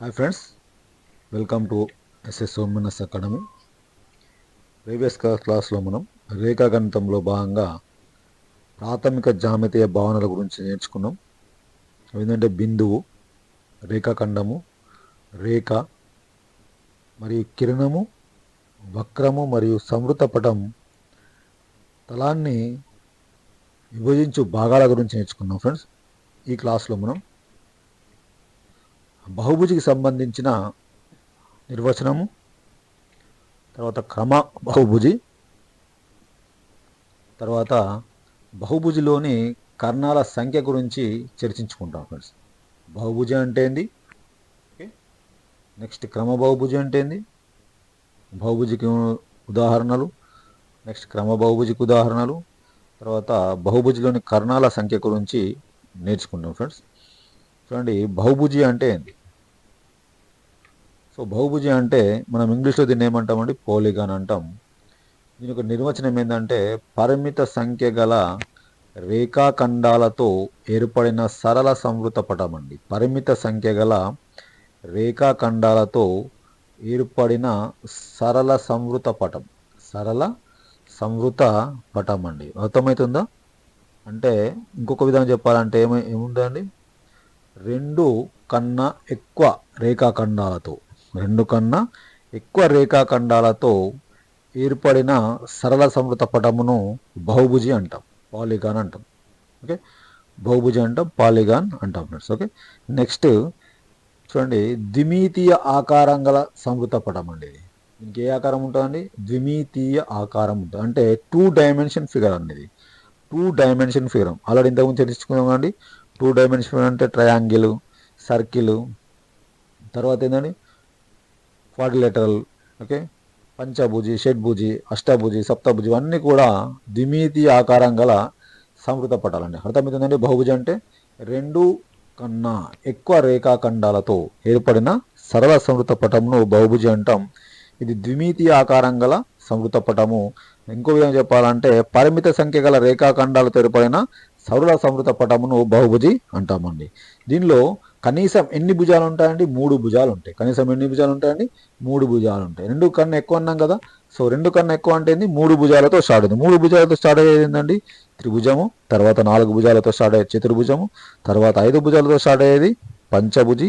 Hi friends welcome to SS Somanas academy previous క్లాస్లో మనం రేఖాగణితంలో భాగంగా ప్రాథమిక జామితీయ భావనల గురించి నేర్చుకున్నాం. ఏంటంటే బిందువు రేఖాఖండము రేఖ మరియు కిరణము వక్రము మరియు సమృత పటం తలాన్ని విభజించు భాగాల గురించి నేర్చుకున్నాం ఫ్రెండ్స్ ఈ క్లాస్లో మనం బహుభుజికి సంబంధించిన నిర్వచనము తర్వాత క్రమ బహుభుజి తర్వాత బహుభుజిలోని కర్ణాల సంఖ్య గురించి చర్చించుకుంటాం ఫ్రెండ్స్. బహుభుజి అంటే ఏంది? ఓకే. నెక్స్ట్ క్రమ బహుభుజి అంటే ఏంది? బహుభుజికి ఉదాహరణలు నెక్స్ట్ క్రమ బహుభుజికి ఉదాహరణలు తర్వాత బహుభుజిలోని కర్ణాల సంఖ్య గురించి నేర్చుకుంటాం ఫ్రెండ్స్. చూడండి బహుభుజి అంటే ఏంది? సో బహుభుజి అంటే మనం ఇంగ్లీష్లో దీన్ని ఏమంటామండి? పోలిగాన్ అంటాం. దీని యొక్క నిర్వచనం ఏంటంటే పరిమిత సంఖ్య గల రేఖాఖండాలతో ఏర్పడిన సరళ సంవృత పటం అండి. పరిమిత సంఖ్య గల రేఖాఖండాలతో ఏర్పడిన సరళ సంవృత పటం. సరళ సంవృత పటం అండి. అర్థమవుతుందా? అంటే ఇంకొక విధంగా చెప్పాలంటే ఏమై ఏముందండి? రెండు కన్నా ఎక్కువ రేఖాఖండాలతో. రెండు కన్నా ఎక్కువ రేఖాఖండాలతో ఏర్పడిన సరళ సమృత పటమును బహుభుజి అంటాం పాలిగాన్ అంటాం. ఓకే? బహుభుజి అంటాం పాలిగాన్ అంటాం ఫ్రెండ్స్. ఓకే? నెక్స్ట్ చూడండి ద్విమీతీయ ఆకారం గల సమృత పటం అండి ఇది. దీనికి ఏ ఆకారం ఉంటుందండి? ద్విమీతీయ ఆకారం ఉంటుంది. అంటే టూ డైమెన్షన్ ఫిగర్ అండి ఇది. టూ డైమెన్షన్ ఫిగర్ ఆల్రెడీ ఇంతకుముందు తెలుసుకున్నాం అండి టూ డైమెన్షన్ అంటే ట్రయాంగిల్ సర్కిల్ తర్వాత ఏంటండి క్వాడ్రిలేటరల్ ఓకే పంచభుజి షడ్భుజి అష్టభుజి సప్తభుజి ఇవన్నీ కూడా ద్విమితి ఆకారం గల సంవృత పటాలండి. అర్థమవుతుందండి? బహుభుజి అంటే రెండు కన్నా ఎక్కువ రేఖాఖండాలతో ఏర్పడిన సరళ సంవృత పటంను బహుభుజి అంటాం. ఇది ద్విమీతి ఆకారం గల సంవృత పటము. ఇంకో విధంగా చెప్పాలంటే పరిమిత సంఖ్య గల రేఖాఖండాలతో ఏర్పడిన సరళ సంవృత పటమును బహుభుజి అంటామండి. దీనిలో కనీసం ఎన్ని భుజాలు ఉంటాయండి మూడు భుజాలు ఉంటాయి కనీసం ఎన్ని భుజాలు ఉంటాయండి మూడు భుజాలు ఉంటాయి రెండు కన్నా ఎక్కువ అన్నాం కదా సో రెండు కన్నా ఎక్కువ అంటే ఏంది? మూడు భుజాలతో స్టార్ట్ అయింది మూడు భుజాలతో స్టార్ట్ అయ్యేది ఏంటండి త్రిభుజము తర్వాత నాలుగు భుజాలతో స్టార్ట్ అయ్యేది చతుర్భుజము తర్వాత ఐదు భుజాలతో స్టార్ట్ అయ్యేది పంచభుజి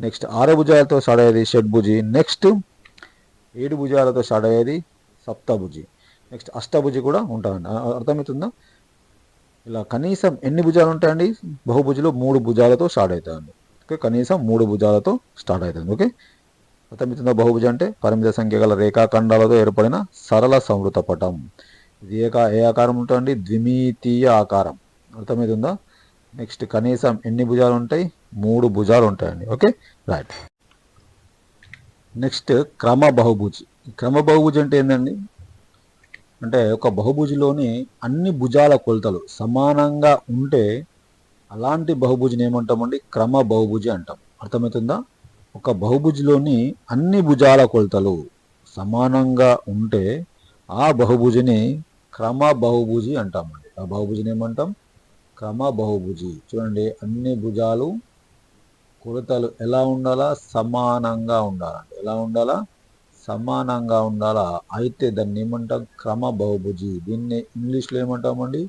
నెక్స్ట్ ఆరు భుజాలతో స్టార్ట్ అయ్యేది షడ్భుజి నెక్స్ట్ ఏడు భుజాలతో స్టార్ట్ అయ్యేది సప్తభుజి నెక్స్ట్ అష్టభుజి కూడా ఉంటుందండి. అర్థమవుతుందా? ఇలా కనీసం ఎన్ని భుజాలు ఉంటాయండి బహుభుజులు మూడు భుజాలతో స్టార్ట్ అవుతాయండి. ఓకే కనీసం మూడు భుజాలతో స్టార్ట్ అవుతుంది ఓకే? అర్థమవుతుందా బహుభుజ అంటే పరిమిత సంఖ్య గల రేఖాఖండాలతో ఏర్పడిన సరళ సంవృత పటం. ఇది ఏ ఏ ఆకారం ఉంటుందండి ద్విమీతీయ ఆకారం. అర్థమవుతుందా? నెక్స్ట్ కనీసం ఎన్ని భుజాలు ఉంటాయి? మూడు భుజాలు ఉంటాయండి ఓకే? రైట్ నెక్స్ట్ క్రమ బహుభుజి. క్రమ బహుభుజి అంటే ఏంటండి అంటే ఒక బహుభుజిలోని అన్ని భుజాల కొలతలు సమానంగా ఉంటే అలాంటి బహుభుజిని ఏమంటామండి? క్రమ బహుభుజి అంటాం. అర్థమవుతుందా? ఒక బహుభుజిలోని అన్ని భుజాల కొలతలు సమానంగా ఉంటే ఆ బహుభుజిని క్రమ బహుభుజి అంటామండి. ఆ బహుభుజిని ఏమంటాం? క్రమ బహుభుజి. చూడండి అన్ని భుజాలు కొలతలు ఎలా ఉండాలా? సమానంగా ఉండాలండి. ఎలా ఉండాలా? సమానంగా ఉండాలా? అయితే దాన్ని ఏమంటాం? క్రమ బహుభుజి. దీన్ని ఇంగ్లీష్లో ఏమంటామండి?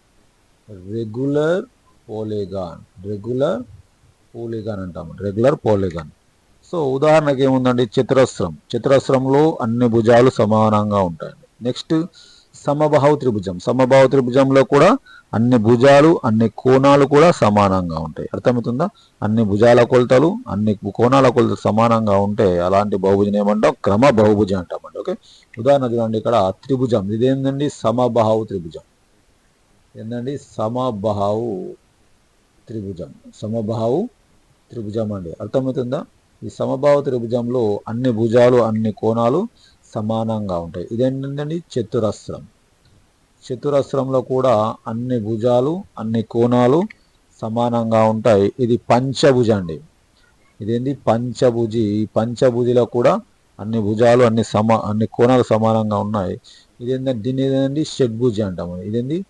రెగ్యులర్ పోలేగాన్. రెగ్యులర్ పోలేగాన్ అంటామండి రెగ్యులర్ పోలేగాన్. సో ఉదాహరణకి ఏముందండి? చతురస్రం. చతురస్రంలో అన్ని భుజాలు సమానంగా ఉంటాయండి. నెక్స్ట్ సమబాహు త్రిభుజం. సమబాహు త్రిభుజంలో కూడా అన్ని భుజాలు అన్ని కోణాలు కూడా సమానంగా ఉంటాయి. అర్థమవుతుందా? అన్ని భుజాల కొలతలు అన్ని కోణాల కొలతలు సమానంగా ఉంటే అలాంటి బహుభుజం ఏమంటాం? క్రమ బహుభుజం అంటామండి. ఓకే? ఉదాహరణ చూడండి ఇక్కడ. త్రిభుజం. ఇదేంటండి సమబాహు త్రిభుజం. ఏంటండి సమబాహు త్రిభుజం. సమబాహు త్రిభుజం అండి. అర్థమవుతుందా? ఈ సమభావ త్రిభుజంలో అన్ని భుజాలు అన్ని కోణాలు సమానంగా ఉంటాయి. ఇదేంటండి? చతురస్రం. చతురస్రంలో కూడా అన్ని భుజాలు అన్ని కోణాలు సమానంగా ఉంటాయి. ఇది పంచభుజ అండి. ఇదేంది? పంచభుజి. ఈ పంచభుజిలో కూడా అన్ని భుజాలు అన్ని సమా అన్ని కోణాలు సమానంగా ఉన్నాయి. ఇదేంటంటే దీన్ని ఏదండి షడ్భుజ అంటాము ఇదేంది?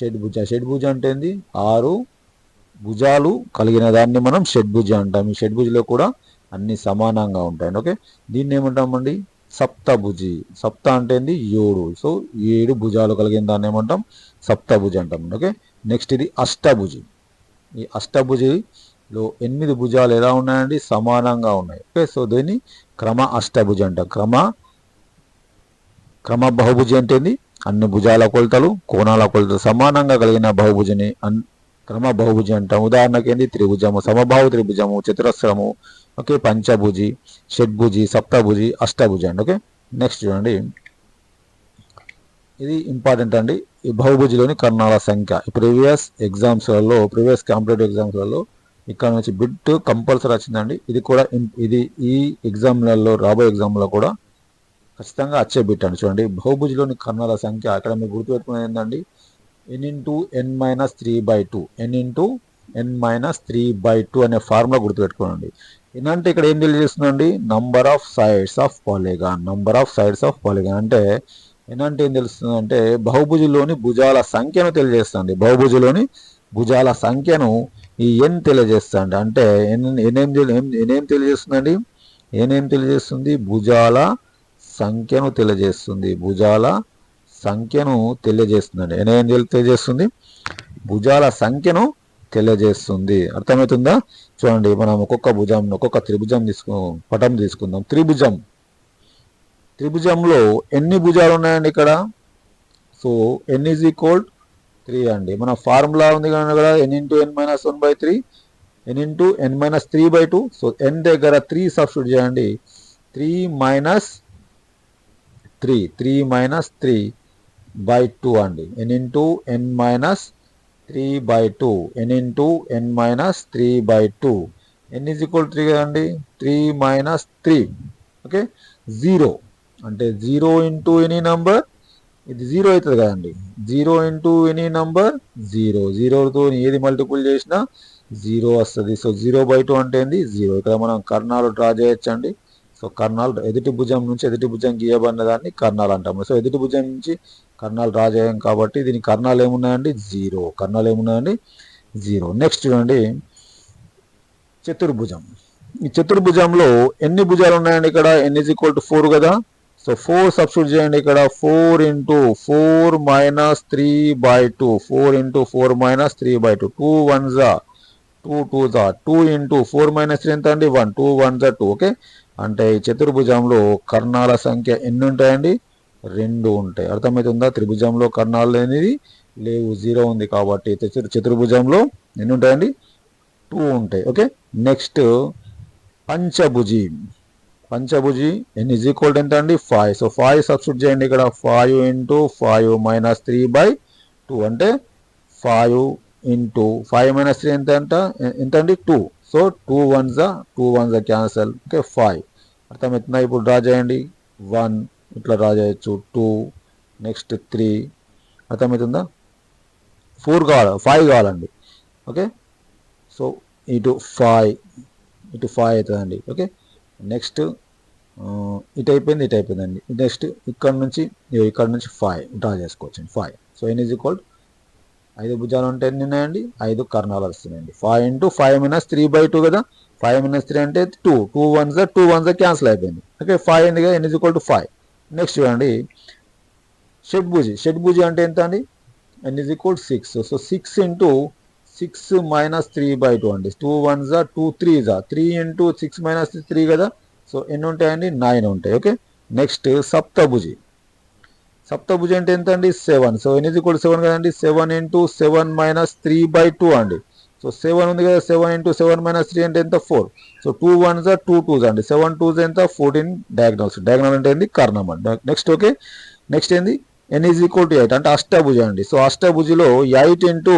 షడ్భుజ. షడ్భుజ అంటే ఏంది? ఆరు భుజాలు కలిగిన దాన్ని మనం షడ్భుజ అంటాం. ఈ షడ్భుజిలో కూడా అన్ని సమానంగా ఉంటాయండి. ఓకే? దీన్ని ఏమంటామండి? సప్తభుజి. సప్త అంటే ఏంది? ఏడు. సో ఏడు భుజాలు కలిగిన దాన్ని ఏమంటాం? సప్తభుజి అంటాం. ఓకే? నెక్స్ట్ ఇది అష్టభుజి. ఈ అష్టభుజిలో ఎనిమిది భుజాలు ఎలా ఉన్నాయండి? సమానంగా ఉన్నాయి. ఓకే? సో దీన్ని క్రమ అష్టభుజి అంటాం. క్రమ క్రమ బహుభుజి అంటే ఏంది? అన్ని భుజాల కొలతలు కోణాల కొలతలు సమానంగా కలిగిన బహుభుజిని క్రమ బహుభుజి అంటాం. ఉదాహరణకి ఏంది? త్రిభుజము సమభావ త్రిభుజము చతురస్రము ఓకే? పంచభుజి షడ్భుజి సప్తభుజి అష్టభుజి అండి ఓకే? నెక్స్ట్ చూడండి. ఇది ఇంపార్టెంట్ అండి. ఈ బహుభుజిలోని కర్ణాల సంఖ్య. ప్రీవియస్ ఎగ్జామ్స్లలో ప్రీవియస్ కాంపిటేటివ్ ఎగ్జామ్స్లలో ఇక్కడ నుంచి బిట్ కంపల్సరీ వచ్చిందండి. ఇది కూడా ఇది ఈ ఎగ్జామ్లలో రాబోయే ఎగ్జామ్లో కూడా ఖచ్చితంగా వచ్చే బిట్ అండి. చూడండి. బహుభుజిలోని కర్ణాల సంఖ్య అక్కడ మీరు గుర్తుపెట్టుకునేది ఏంటండి N into N minus three by two N into N minus three by two అనే ఫార్ములా గుర్తుపెట్టుకోండి ఏంటంటే ఇక్కడ ఏం తెలియజేస్తుందండి? Number of sides of polygon number of sides of polygon అంటే ఏంటంటే ఏం తెలుస్తుంది అంటే బహుభుజులోని భుజాల సంఖ్యను తెలియజేస్తుంది బహుభుజులోని భుజాల సంఖ్యను ఈ ఎన్ తెలియజేస్తుంది అంటే ఎన్ ఎనేం ఎనేం తెలియజేస్తుందండి? ఏనేం తెలియజేస్తుంది? భుజాల సంఖ్యను తెలియజేస్తుంది. భుజాల సంఖ్యను తెలియజేస్తుందండి. ఏం తెలియజేస్తుంది? భుజాల సంఖ్యను తెలియజేస్తుంది. అర్థమవుతుందా? చూడండి మనం ఒక్కొక్క భుజం ఒక్కొక్క త్రిభుజం తీసుకు పటం తీసుకుందాం. త్రిభుజం. త్రిభుజంలో ఎన్ని భుజాలు ఉన్నాయండి ఇక్కడ? So N is equal three అండి. మన ఫార్ములా ఉంది కదా N into N minus one by three N into N minus three by two so N దగ్గర త్రీ సబ్స్టిట్యూట్ చేయండి. Three minus three three minus three by two అండి. N into N minus three by two. N into N minus three by two. N is equal three కదండి. Three minus three. Okay? Zero. అంటే zero into any number ఇది zero అవుతుంది కదండి. Zero into any number zero. జీరోతో ఏది multiple చేసినా zero వస్తుంది. So zero by two అంటే ఏంది? జీరో. ఇక్కడ మనం కర్ణాలు డ్రా చేయొచ్చండి. సో కర్ణాలు ఎదుటి భుజం నుంచి ఎదుటి భుజం గీయబడిన దాన్ని కర్ణాలు అంటాము. సో ఎదుటి భుజం నుంచి కర్ణాలు డ్రా కాబట్టి దీని కర్ణాలు ఏమున్నాయండి? జీరో. కర్ణాలు ఏమున్నాయండి? జీరో. నెక్స్ట్ చూడండి. చతుర్భుజం. ఈ చతుర్భుజంలో ఎన్ని భుజాలు ఉన్నాయండి ఇక్కడ? N is equal to four కదా? సో ఫోర్ సబ్స్టిట్యూట్ చేయండి ఇక్కడ. Four into four minus three by two four into four minus three by two two one జా టూ టూ జా two into four minus three ఎంత అండి? One two one జా two okay అంటే ఈ చతుర్భుజంలో కర్ణాల సంఖ్య ఎన్ని ఉంటాయండి? రెండు ఉంటాయి. అర్థమవుతుందా? త్రిభుజంలో కర్ణాలు లేనిది లేవు. జీరో ఉంది కాబట్టి చతుర్భుజంలో ఎన్ని ఉంటాయండి? టూ ఉంటాయి. ఓకే? నెక్స్ట్ పంచభుజి. పంచభుజి ఎన్ ఇజ్ ఈక్వల్ ఎంత అండి? ఫైవ్ సో ఫైవ్ సబ్స్టిట్యూట్ చేయండి ఇక్కడ. Five into five minus three by two అంటే five into five minus three ఎంత అంట? ఎంత అండి? టూ సో టూ వన్ జా two one cancel okay five అర్థమవుతుందా? ఇప్పుడు డ్రా చేయండి. వన్ ఇట్లా డ్రా చేయొచ్చు టూ నెక్స్ట్ త్రీ అర్థమవుతుందా? ఫోర్ కావాలి? ఫైవ్ కావాలండి. ఓకే సో ఇటు ఫైవ్ ఇటు ఫైవ్ అవుతుందండి. ఓకే నెక్స్ట్ ఇటు అయిపోయింది ఇటు అయిపోయిందండి. నెక్స్ట్ ఇక్కడ నుంచి ఇక్కడ నుంచి ఫైవ్ డ్రా చేసుకోవచ్చు five so N is equal ఐదు భుజాలు ఉంటే ఎన్ని ఉన్నాయండి? ఐదు కర్ణాలు వస్తున్నాయండి. Five into five minus three by two కదా? ఫైవ్ మైనస్ త్రీ అంటే two two ones two ones cancel అయిపోయింది. ఓకే ఫైవ్ అయింది కదా N is equal to five next చూడండి. షడ్భుజి. షడ్భుజి అంటే ఎంత అండి? N is equal six so six into six minus three by two అండి. టూ వన్ జా టూ త్రీ జా three into six minus three కదా? సో ఎన్ని ఉంటాయండి? నైన్ ఉంటాయి. Okay next సప్తభుజి. సప్తభుజి అంటే ఎంత అండి? Seven so N is equal seven కదండి? Seven into seven minus three by two అండి. సో సెవెన్ ఉంది కదా seven into seven minus three అంటే ఎంత? Four so two ones two twos అండి. సెవెన్ టూస్ ఎంత? ఫోర్టీన్ డయాగ్నల్స్ డయాగ్నల్ అంటే ఏంది? కర్ణం అండి. నెక్స్ట్ ఓకే నెక్స్ట్ ఏంది? N is equal to eight అంటే అష్టభుజ అండి. So అష్టభుజిలో eight into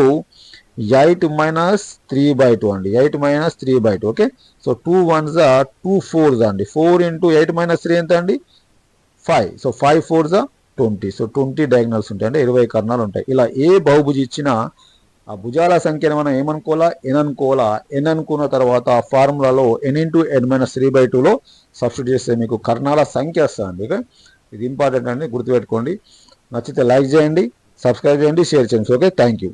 eight minus three by two అండి. Eight minus three by two okay so two ones two fours అండి. Four into eight minus three ఎంత అండి? Five so five fours twenty so twenty diagonals ఉంటాయి అంటే ఇరవై కర్ణాలు ఉంటాయి. ఇలా ఏ బహుభుజి ఇచ్చినా ఆ భుజాల సంఖ్యను మనం ఏమనుకోవాలా? ఎన్ అనుకోవాలా ఎన్ అనుకున్న తర్వాత ఆ ఫార్ములాలో N into N minus three by టూలో సబ్స్టిట్యూట్ చేస్తే మీకు కర్ణాల సంఖ్య వస్తుంది. ఓకే? ఇది ఇంపార్టెంట్ అండి గుర్తుపెట్టుకోండి. నచ్చితే లైక్ చేయండి సబ్స్క్రైబ్ చేయండి షేర్ చేయండి. ఓకే? Thank you